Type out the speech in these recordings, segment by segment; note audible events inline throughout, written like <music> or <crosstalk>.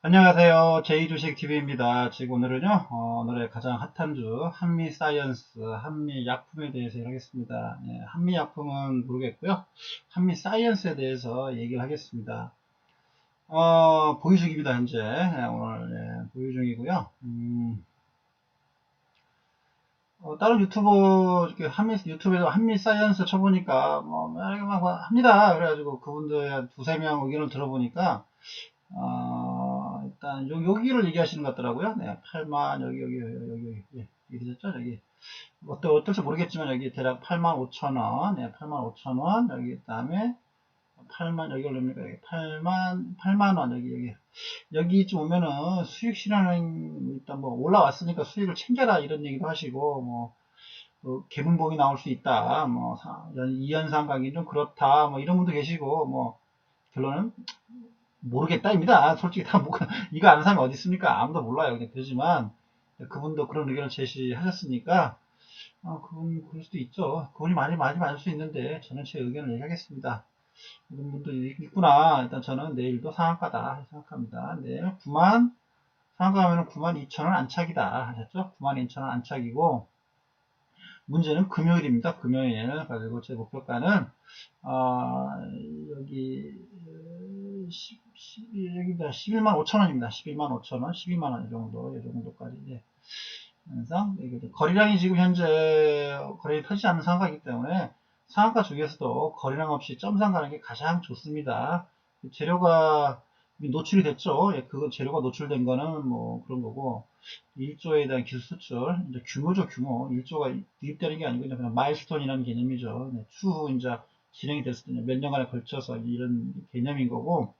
안녕하세요. 제2주식TV입니다. 지금 오늘은요, 어, 오늘의 가장 핫한 주, 한미 사이언스, 한미 약품에 대해서 하겠습니다. 예, 한미 약품은 모르겠고요. 한미 사이언스에 대해서 얘기를 하겠습니다. 어, 보유 중입니다, 현재. 예, 오늘, 예, 보유 중이고요. 음, 어, 다른 유튜버, 한미, 유튜브에서 한미 사이언스 쳐보니까, 뭐, 막, 막 합니다. 그래가지고 그분들 한 두세 명 의견을 들어보니까, 어, 일단 요, 여기를 얘기하시는 것 같더라고요. 네, 8만 여기 여기 여기 여기 예, 여기 되셨죠? 여기 어떠 어떨지 모르겠지만 여기 대략 8만 5천 원, 네, 8만 5천 원 여기 그다음에 8만 여기 올립니까? 여기 8만 8만 원 여기 여기 여기쯤 오면은 수익 실현은 일단 뭐 올라왔으니까 수익을 챙겨라 이런 얘기도 하시고 뭐 어, 개분봉이 나올 수 있다. 뭐 2연상 가기 좀 그렇다. 뭐 이런 분도 계시고 뭐 결론은 모르겠다입니다. 솔직히 다 뭐, <laughs> 이거 아는 사람이 어디 있습니까? 아무도 몰라요. 그냥 되지만 그분도 그런 의견을 제시하셨으니까 어, 그분 그럴 수도 있죠. 그분이 많이 많이 맞을 수 있는데 저는 제 의견을 얘기하겠습니다. 이런 분도 있구나. 일단 저는 내일도 상한가다 생각합니다. 내일 9만 상한가 하면 9만 2천 원 안착이다 하셨죠? 9만 2천 원 안착이고 문제는 금요일입니다. 금요일 가지고 제 목표가는 어, 여기 10, 10, 여기다 11만 5천 원입니다. 11만 5천 원, 12만 원 이 정도, 이 정도까지 이제 항상 거리량이 지금 현재 거래이 터지지 않는 상황이기 때문에 상한가 중에서도 거리량 없이 점상 가는 게 가장 좋습니다. 재료가 노출이 됐죠. 예, 그 재료가 노출된 거는 뭐 그런 거고 1조에 대한 기술 수출 이제 규모죠 규모 1조가 유입되는 게 아니고 그냥 마일스톤이라는 개념이죠. 네, 추후 이제 진행이 됐을 때 몇 년간에 걸쳐서 이런 개념인 거고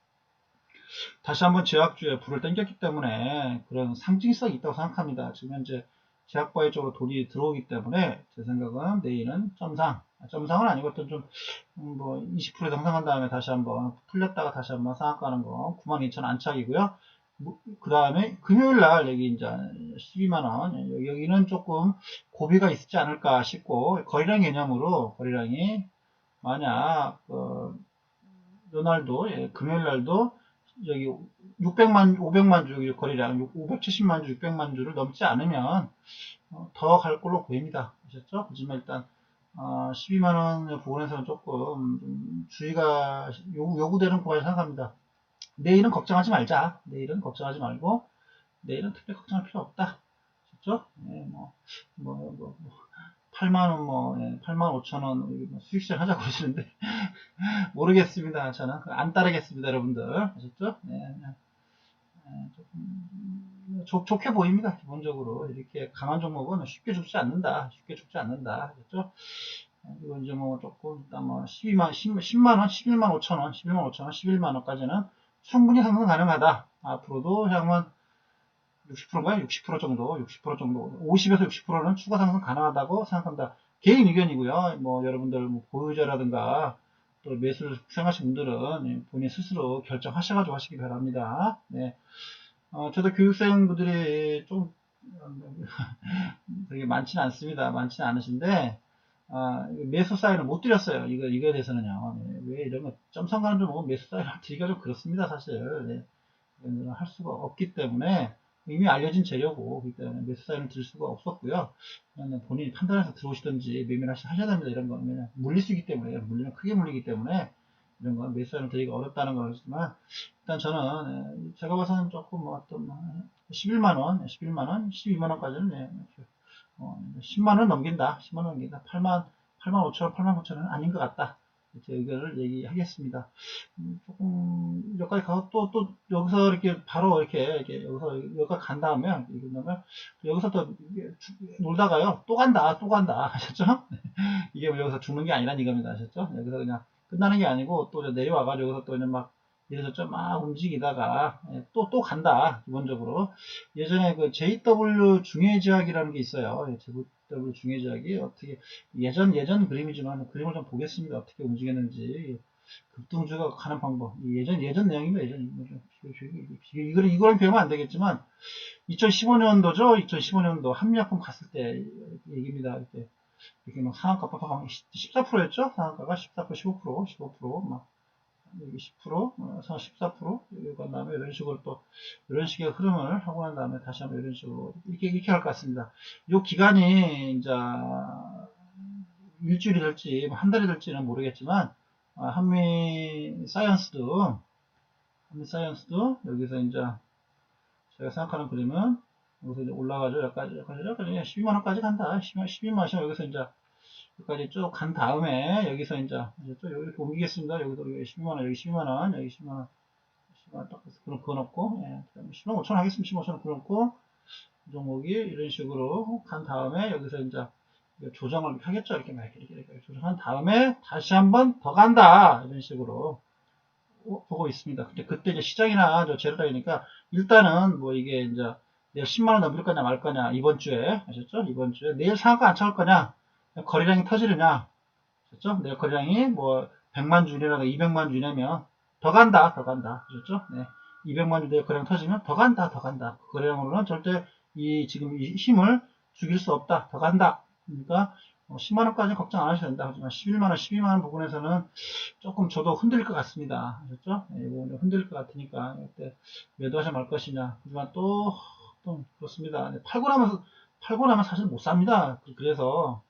다시 한번 제약주에 불을 땡겼기 때문에 그런 상징성이 있다고 생각합니다. 지금 현재 제약바이 쪽으로 돈이 들어오기 때문에 제 생각은 내일은 점상 점상은 아니고 어떤 좀뭐 20% 상승한 다음에 다시 한번 풀렸다가 다시 한번 상한가는 거 92,000 안착이고요. 그 다음에 금요일 날 여기 이제 12만 원 여기는 조금 고비가 있지 않을까 싶고 거리량 개념으로 거리량이 만약 어, 요날도 예, 금요일 날도 여기 600만 500만 주 거리량 570만 주 600만 주를 넘지 않으면 어, 더갈 걸로 보입니다. 아셨죠? 하지만 일단 어, 12만원 부분에서는 조금 주의가 요구, 요구 되는 구간이 생각합니다. 내일은 걱정하지 말자. 내일은 걱정하지 말고 내일은 특별히 걱정할 필요 없다. 그렇죠? 네, 뭐, 뭐, 뭐, 뭐 8만원 뭐, 예, 8만 5천원 뭐 수익 실현 하자고 그러시는데 <laughs> 모르겠습니다. 저는 안 따르겠습니다. 여러분들. 아셨죠? 네, 네, 조금 좋, 좋게 보입니다. 기본적으로 이렇게 강한 종목은 쉽게 죽지 않는다. 쉽게 죽지 않는다. 그렇죠? 이건 이제 뭐 조금 일단 뭐 12만 10, 만 원, 11만 5천 원, 11만 5천 원, 11만 원까지는 충분히 상승 가능하다. 앞으로도 향은 60%인가요? 60% 정도, 60% 정도, 50에서 60%는 추가 상승 가능하다고 생각합니다. 개인 의견이고요. 뭐 여러분들 뭐 보유자라든가 또 매수를 생각하신 분들은 본인 스스로 결정하셔가지고 하시기 바랍니다. 네. 어, 저도 교육생분들이 좀 <laughs> 되게 많지는 않습니다. 많지는 않으신데 아, 매수 사인을 못 드렸어요. 이거, 이거에 대해서는요. 네, 왜 이런 거, 점상 가는 좀 매수 사인을 드리기가 좀 그렇습니다, 사실. 네. 할 수가 없기 때문에, 이미 알려진 재료고, 그렇기 때문에 매수 사인을 들 수가 없었고요. 본인이 판단해서 들어오시든지 매매를 하셔야 됩니다, 이런 거. 물릴 수 있기 때문에, 물리면 크게 물리기 때문에, 이런 건 매수 사인을 드리기가 어렵다는 거지만, 일단 저는, 제가 봐서는 조금 뭐 어떤, 11만원, 11만원, 12만원까지는, 어, 10만원 넘긴다. 10만원 넘긴다. 8만, 8만 5천원, 8만 9천원은 아닌 것 같다. 제 의견을 얘기하겠습니다. 음, 조금, 여기까지 가서 또, 또, 여기서 이렇게 바로 이렇게, 이렇게 여기서, 여기까지 간 다음에, 이러면, 여기서 또, 놀다가요, 또 간다, 또 간다. 하셨죠? <laughs> 이게 뭐 여기서 죽는 게 아니란 이겁니다. 아셨죠? 여기서 그냥 끝나는 게 아니고, 또 내려와가지고 여기서 또 그냥 막, 이래서 좀막 움직이다가 또, 또 간다. 기본적으로. 예전에 그 JW 중해지학이라는 게 있어요. JW 중해지학이 어떻게, 예전, 예전 그림이지만 그림을 좀 보겠습니다. 어떻게 움직였는지. 급등주가 가는 방법. 예전, 예전 내용입니다. 예전, 이거는, 이거랑 배우면 안 되겠지만, 2015년도죠. 2015년도 한미약품 갔을 때 얘기입니다. 이때 이렇게 막 상한가 팍팍 14%였죠? 상한가가 14%, 15%, 15%, 막 여기 10%, 어, 14%, 여기 간 다음에 이런 식으로 또, 이런 식의 흐름을 하고 난 다음에 다시 한번 이런 식으로, 이렇게, 이렇게 할 것 같습니다. 요 기간이, 이제, 일주일이 될지, 뭐한 달이 될지는 모르겠지만, 아, 한미 사이언스도, 한미 사이언스도, 여기서 이제, 제가 생각하는 그림은, 여기서 이제 올라가죠. 여기까지, 여기까지, 여기까지 12만원까지 간다. 12만, 12만원 여기서 이제, 여기까지 쭉 간 다음에 여기서 이제 또 여기 옮기겠습니다. 여기도 여기 12만원, 여기 12만원, 여기 10만원, 10만원 딱 그럼 그거 넣고, 예, 그다음에 10만 5천 하겠습니다. 10만 5천 그거 넣고, 이 종목이 이런 식으로 간 다음에 여기서 이제 조정을 하겠죠. 이렇게 막 이렇게, 이렇게, 이렇게 조정한 다음에 다시 한번 더 간다. 이런 식으로 어, 보고 있습니다. 근데 그때 이제 시장이나 저 제로다니까 일단은 뭐 이게 이제 내일 10만원 넘길 거냐 말 거냐 이번 주에 아셨죠? 이번 주에 내일 상한가 안 차올 거냐 거래량이 터지느냐. 그렇죠? 내일 거래량이 뭐 100만 주냐라가 200만 주냐면 더 간다 더 간다. 그렇죠? 네. 200만 주 내일 거래량 터지면 더 간다 더 간다. 그 거래량으로는 절대 이 지금 이 힘을 죽일 수 없다 더 간다. 그러니까 10만원까지 걱정 안 하셔도 된다. 하지만 11만원 12만원 부분에서는 조금 저도 흔들릴 것 같습니다. 아셨죠? 네, 이거 흔들릴 것 같으니까 이때 매도하셔 말 것이냐. 하지만 또, 또 그렇습니다. 네, 팔고 나면 팔고 나면 사실 못 삽니다. 그래서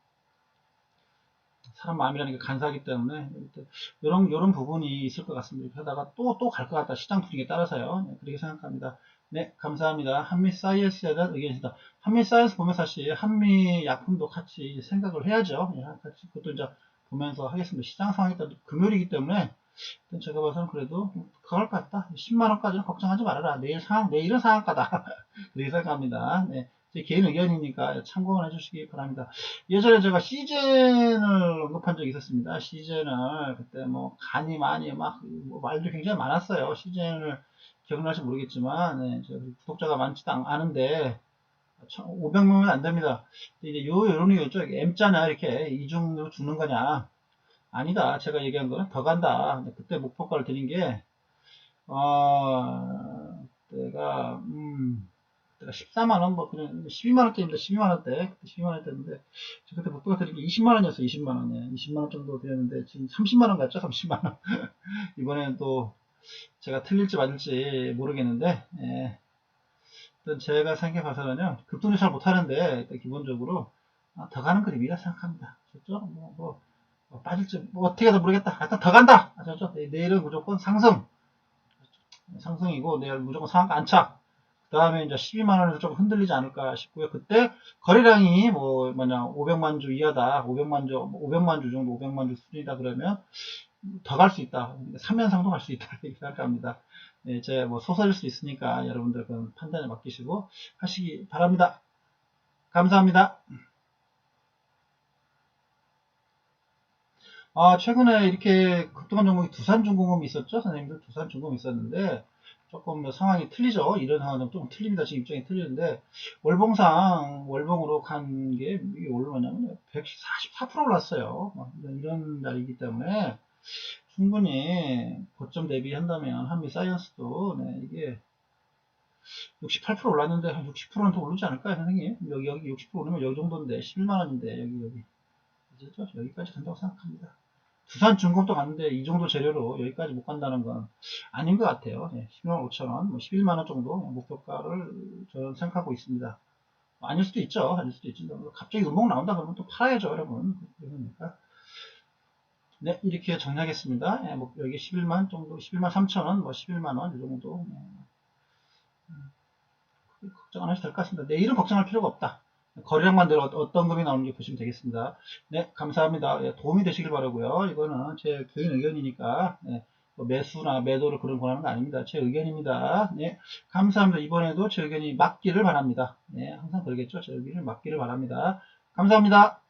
사람 마음이라는 게 간사하기 때문에 이런 이런 부분이 있을 것 같습니다. 하다가 또 또 갈 것 같다. 시장 분위기에 따라서요. 네, 그렇게 생각합니다. 네, 감사합니다. 한미 사이언스에 대한 의견입니다. 한미 사이언스 보면 사실 한미 약품도 같이 생각을 해야죠. 예, 같이 그것도 이제 보면서 하겠습니다. 시장 상황이 일단 금요일이기 때문에 일단 제가 봐서는 그래도 그럴 것 같다. 10만 원까지는 걱정하지 말아라. 내일 상황, 내일은 상한가다. <laughs> 그렇게 생각합니다. 네. 제 개인 의견이니까 참고만 해주시기 바랍니다. 예전에 제가 시젠을 언급한 적이 있었습니다. 시젠을 그때 뭐 간이 많이 막 뭐 말도 굉장히 많았어요. 시젠을 기억나실지 모르겠지만 네, 구독자가 많지도 않- 않은데 500명은 안 됩니다. 이제 요 요런이었죠. M자냐 이렇게 이중으로 죽는 거냐? 아니다. 제가 얘기한 거는 더 간다. 그때 목표가를 드린 게 어, 내가 음. 그때가 14만원, 뭐, 그냥 12만원 대입니다. 12만원 대. 그때 12만원 대인데, 저 그때 목표가 드린 게 20만원이었어요. 20만원에. 20만원 정도 드렸는데, 지금 30만원 갔죠? 30만원. <laughs> 이번에는 또, 제가 틀릴지 맞을지 모르겠는데, 예. 일단 제가 생각해 봐서는요, 급등을 잘 못하는데, 일단 기본적으로, 아, 더 가는 그림이라 생각합니다. 그렇죠? 뭐, 뭐, 뭐 빠질지, 뭐, 어떻게 해도 모르겠다. 하여튼 더 간다! 아셨죠? 네, 내일은 무조건 상승. 상승이고, 내일 무조건 상한가 안착. 그 다음에 이제 12만 원에서 조금 흔들리지 않을까 싶고요. 그때 거래량이 뭐 뭐냐 500만 주 이하다, 500만 주, 500만 주 정도, 500만 주 수준이다 그러면 더 갈 수 있다. 3연상도 갈 수 있다 <laughs> 이렇게 생각합니다. 네, 제 뭐 소설일 수 있으니까 여러분들 그 판단에 맡기시고 하시기 바랍니다. 감사합니다. 아, 최근에 이렇게 급등한 종목이 두산중공업이 있었죠? 선생님들 두산중공업이 있었는데, 조금 뭐 상황이 틀리죠? 이런 상황은 좀 틀립니다. 지금 입장이 틀리는데, 월봉상, 월봉으로 간 게, 이게 얼마냐면, 144% 올랐어요. 뭐 이런, 날이기 때문에, 충분히 고점 대비한다면, 한미 사이언스도, 네, 이게, 68% 올랐는데, 한 60%는 더 오르지 않을까요, 선생님? 여기, 여기 60% 오르면 여기 정도인데, 11만 원인데, 여기, 여기. 그죠? 여기까지 간다고 생각합니다. 두산 중공도 갔는데 이 정도 재료로 여기까지 못 간다는 건 아닌 것 같아요. 예, 10만 5천 원, 뭐 11만 원 정도 목표가를 저는 생각하고 있습니다. 뭐 아닐 수도 있죠. 아닐 수도 있지. 뭐 갑자기 음봉 나온다 그러면 또 팔아야죠, 여러분. 그러니까. 네, 이렇게 정리하겠습니다. 예, 뭐 여기 11만 정도, 11만 3천 원, 뭐 11만 원 이 정도. 예. 음, 걱정 안 하셔도 될 것 같습니다. 내일은 걱정할 필요가 없다. 거래량만 내로 어떤 금이 나오는지 보시면 되겠습니다. 네, 감사합니다. 예, 도움이 되시길 바라고요. 이거는 제 개인 의견이니까 예, 뭐 매수나 매도를 그런 권하는 거 아닙니다. 제 의견입니다. 네, 감사합니다. 이번에도 제 의견이 맞기를 바랍니다. 네, 항상 그러겠죠. 제 의견이 맞기를 바랍니다. 감사합니다.